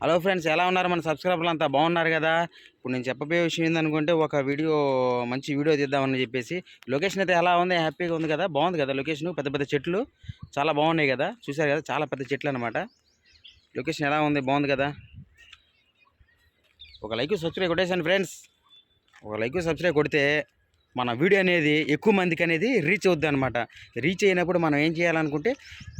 Hello friends ఎలా ఉన్నారు మన సబ్స్క్రైబర్లు అంతా? బాగున్నారు కదా? ఇప్పుడు నేను చెప్పబోయే విషయం ఏందనుకుంటే ఒక వీడియో మంచి వీడియో తీద్దామని చెప్పేసి లొకేషన్ అయితే ఎలా ఉంది? హ్యాపీగా ఉంది కదా? బాగుంది కదా లొకేషన్? పెద్ద పెద్ద చెట్లు చాలా బాగున్నాయి కదా? చూసారు కదా? చాలా పెద్ద చెట్లు అనమాట లొకేషన్ ఎలా ఉంది? బాగుంది కదా? ఒక లైక్ సబ్స్క్రైబ్ కొట్టేసాను ఫ్రెండ్స్. ఒక లైక్ సబ్స్క్రైబ్ కొడితే మన వీడియో అనేది ఎక్కువ మందికి అనేది రీచ్ అవుద్ది అనమాట రీచ్ అయినప్పుడు మనం ఏం చేయాలనుకుంటే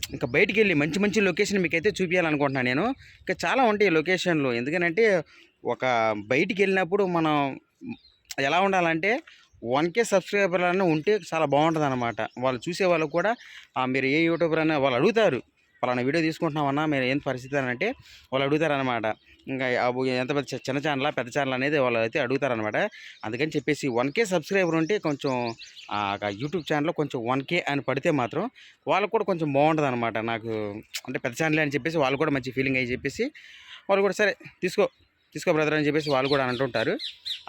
ఇంకా బయటికి వెళ్ళి మంచి మంచి లొకేషన్ మీకు అయితే చూపించాలనుకుంటున్నాను నేను. ఇంకా చాలా ఉంటాయి లొకేషన్లు. ఎందుకనంటే ఒక బయటికి వెళ్ళినప్పుడు మనం ఎలా ఉండాలంటే వన్ కే సబ్స్క్రైబర్ అన్న ఉంటే చాలా బాగుంటుంది అనమాట వాళ్ళు చూసే వాళ్ళు కూడా "ఆ, మీరు ఏ యూట్యూబర్ అయినా వాళ్ళు అడుగుతారు. పలానా వీడియో తీసుకుంటున్నామన్నా మీరు ఏం పరిస్థితి అని అంటే వాళ్ళు అడుగుతారనమాట ఇంకా ఎంత పెద్ద చిన్న ఛానల్ పెద్ద ఛానల్ అనేది వాళ్ళు అయితే అడుగుతారనమాట అందుకని చెప్పేసి వన్ కే సబ్స్క్రైబర్ ఉంటే కొంచెం ఒక యూట్యూబ్ ఛానల్లో కొంచెం వన్ కే అని పడితే మాత్రం వాళ్ళకు కూడా కొంచెం బాగుంటుంది అనమాట నాకు అంటే పెద్ద ఛానల్ అని చెప్పేసి వాళ్ళు కూడా మంచి ఫీలింగ్ అయ్యి చెప్పేసి వాళ్ళు కూడా సరే తీసుకో. తీసుకో బ్రదర్ అని చెప్పేసి వాళ్ళు కూడా అంటుంటారు.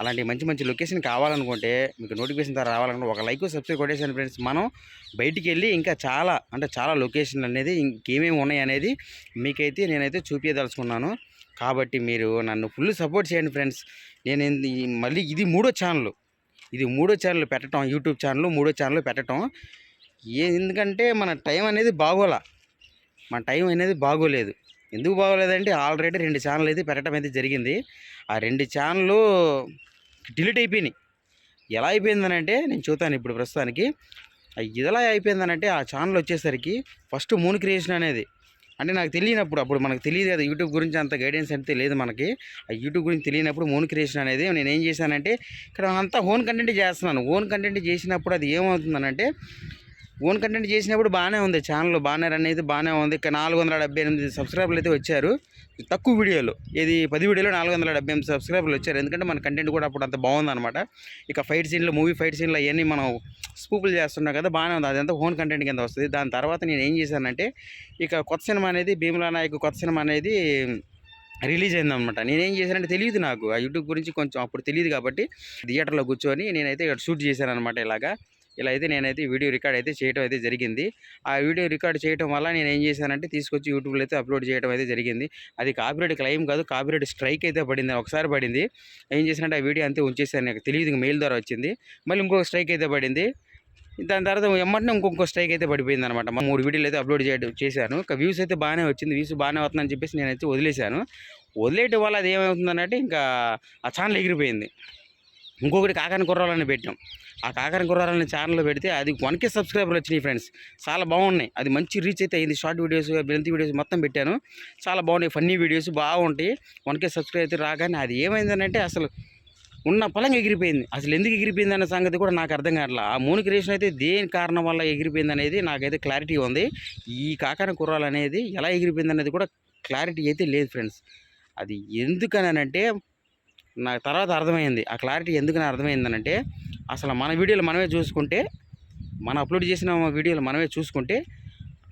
అలాంటి మంచి మంచి లొకేషన్ కావాలనుకుంటే మీకు నోటిఫికేషన్ ద్వారా రావాలనుకుంటే ఒక లైక్ సబ్స్క్రైబ్ కొట్టేసాను ఫ్రెండ్స్ మనం బయటికి వెళ్ళి ఇంకా చాలా అంటే చాలా లొకేషన్లు అనేది ఇంకేమేమి ఉన్నాయి అనేది మీకైతే నేనైతే చూపించదలుచుకున్నాను కాబట్టి మీరు నన్ను ఫుల్ సపోర్ట్ చేయండి ఫ్రెండ్స్ నేను ఏంది- మళ్ళీ ఇది మూడో ఛానల్ ఇది మూడో ఛానల్ పెట్టడం యూట్యూబ్ ఛానల్ మూడో ఛానల్ పెట్టడం ఏ ఎందుకంటే మన టైం అనేది బాగోలా. మన టైం అనేది బాగోలేదు. ఎందుకు బాగోలేదంటే ఆల్రెడీ రెండు ఛానల్ అయితే పెట్టడం అయితే జరిగింది. ఆ రెండు ఛానళ్ళు డిలీట్ అయిపోయినాయి. ఎలా అయిపోయిందనంటే నేను చూస్తాను ఇప్పుడు ప్రస్తుతానికి. ఇదిలా అయిపోయిందనంటే ఆ ఛానల్ వచ్చేసరికి ఫస్ట్ మూన్ క్రియేషన్ అనేది. అంటే నాకు తెలియనప్పుడు అప్పుడు మనకు తెలియదు కదా యూట్యూబ్ గురించి అంత గైడెన్స్ అయితే లేదు మనకి. ఆ యూట్యూబ్ గురించి తెలియనప్పుడు మూన్ క్రియేషన్ అనేది నేను ఏం చేశానంటే ఇక్కడ అంతా ఓన్ కంటెంట్ చేస్తున్నాను. ఓన్ కంటెంట్ చేసినప్పుడు అది ఏమవుతుందనంటే ఓన్ కంటెంట్ చేసినప్పుడు బాగానే ఉంది ఛానల్ బాగానే రన్ అయితే బాగానే ఉంది. ఇక నాలుగు వందల డెబ్బై ఎనిమిది సబ్స్క్రైబర్లు అయితే వచ్చారు. తక్కువ వీడియోలు ఇది పది వీడియోలో నాలుగు వందల డెబ్బై ఎనిమిది సబ్స్క్రైబర్లు వచ్చారు. ఎందుకంటే మన కంటెంట్ కూడా అప్పుడు అంత బాగుందన్నమాట. ఇక ఫైట్ సీన్లు మూవీ ఫైట్ సీన్లు అవన్నీ మనం స్పూపులు చేస్తున్నాం కదా బాగానే ఉంది. అదంతా ఓన్ కంటెంట్ కింద వస్తుంది. దాని తర్వాత నేను ఏం చేశానంటే ఇక కొత్త సినిమా అనేది భీమలా నాయక్ కొత్త సినిమా అనేది రిలీజ్ అయిందనమాట నేనేం చేశానంటే తెలియదు నాకు. ఆ యూట్యూబ్ గురించి కొంచెం అప్పుడు తెలియదు కాబట్టి థియేటర్లో కూర్చొని నేనైతే ఇక్కడ షూట్ చేశాను అనమాట ఇలాగా. ఇలా అయితే నేనైతే వీడియో రికార్డ్ అయితే చేయడం అయితే జరిగింది. ఆ వీడియో రికార్డ్ చేయడం వల్ల నేను ఏం చేశానంటే తీసుకొచ్చి యూట్యూబ్లో అయితే అప్లోడ్ చేయడం అయితే జరిగింది. అది కాపీరైట్ క్లెయిమ్ కాదు కాపీరైట్ స్ట్రైక్ అయితే పడింది ఒకసారి పడింది. ఏం చేశానంటే ఆ వీడియో అంతే ఉంచేసాను నాకు తెలియదు మెయిల్ ద్వారా వచ్చింది. మళ్ళీ ఇంకొక స్ట్రైక్ అయితే పడింది. దాని తర్వాత ఎమ్మటనే ఇంకొక స్ట్రైక్ అయితే పడిపోయింది అనమాట మూడు వీడియోలు అయితే అప్లోడ్ చేయడం చేశాను. ఇంకా వ్యూస్ అయితే బాగానే వచ్చింది వ్యూస్ బాగానే వస్తుందని చెప్పేసి నేనైతే వదిలేశాను. వదిలేయటం వల్ల అది ఏమవుతుందనంటే ఇంకా ఆ ఛానల్ ఎగిరిపోయింది. ఇంకొకటి కాకని కుర్రాలని పెట్టాం. ఆ కాకని కుర్రాలని ఛానల్లో పెడితే అది వన్కే సబ్స్క్రైబర్లు వచ్చినాయి ఫ్రెండ్స్ చాలా బాగున్నాయి. అది మంచి రీచ్ అయితే అయింది. షార్ట్ వీడియోస్ లెంత్ వీడియోస్ మొత్తం పెట్టాను. చాలా బాగున్నాయి. ఫన్నీ వీడియోస్ బాగుంటాయి. వన్కే సబ్స్క్రైబ్ అయితే రాగానే అది ఏమైందనంటే అసలు ఉన్న పొలం ఎగిరిపోయింది. అసలు ఎందుకు ఎగిరిపోయింది అనే సంగతి కూడా నాకు అర్థం కావట్లా. ఆ మూని క్రియేషన్ అయితే దేని కారణం వల్ల ఎగిరిపోయింది అనేది నాకైతే క్లారిటీ ఉంది. ఈ కాకర కుర్రాలు అనేది ఎలా ఎగిరిపోయింది అనేది కూడా క్లారిటీ అయితే లేదు ఫ్రెండ్స్ అది ఎందుకనంటే నాకు తర్వాత అర్థమైంది. ఆ క్లారిటీ ఎందుకని అర్థమైందనంటే అసలు మన వీడియోలు మనమే చూసుకుంటే మనం అప్లోడ్ చేసిన వీడియోలు మనమే చూసుకుంటే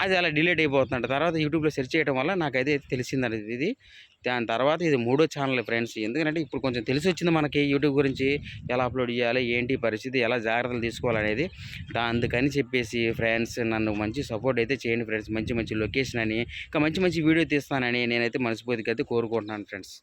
అది అలా డిలీట్ అయిపోతుందంట. తర్వాత యూట్యూబ్లో సెర్చ్ చేయడం వల్ల నాకైతే తెలిసిందండి ఇది. దాని తర్వాత ఇది మూడో ఛానల్ ఫ్రెండ్స్. ఎందుకంటే ఇప్పుడు కొంచెం తెలిసి వచ్చింది మనకి యూట్యూబ్ గురించి ఎలా అప్లోడ్ చేయాలి ఏంటి పరిస్థితి ఎలా జాగ్రత్తలు తీసుకోవాలనేది. అందుకని చెప్పేసి ఫ్రెండ్స్ నన్ను మంచి సపోర్ట్ అయితే చేయండి ఫ్రెండ్స్. మంచి మంచి లొకేషన్ అని ఇంకా మంచి మంచి వీడియో తీస్తానని నేనైతే మనస్ఫూర్తిగా అయితే కోరుకుంటున్నాను ఫ్రెండ్స్.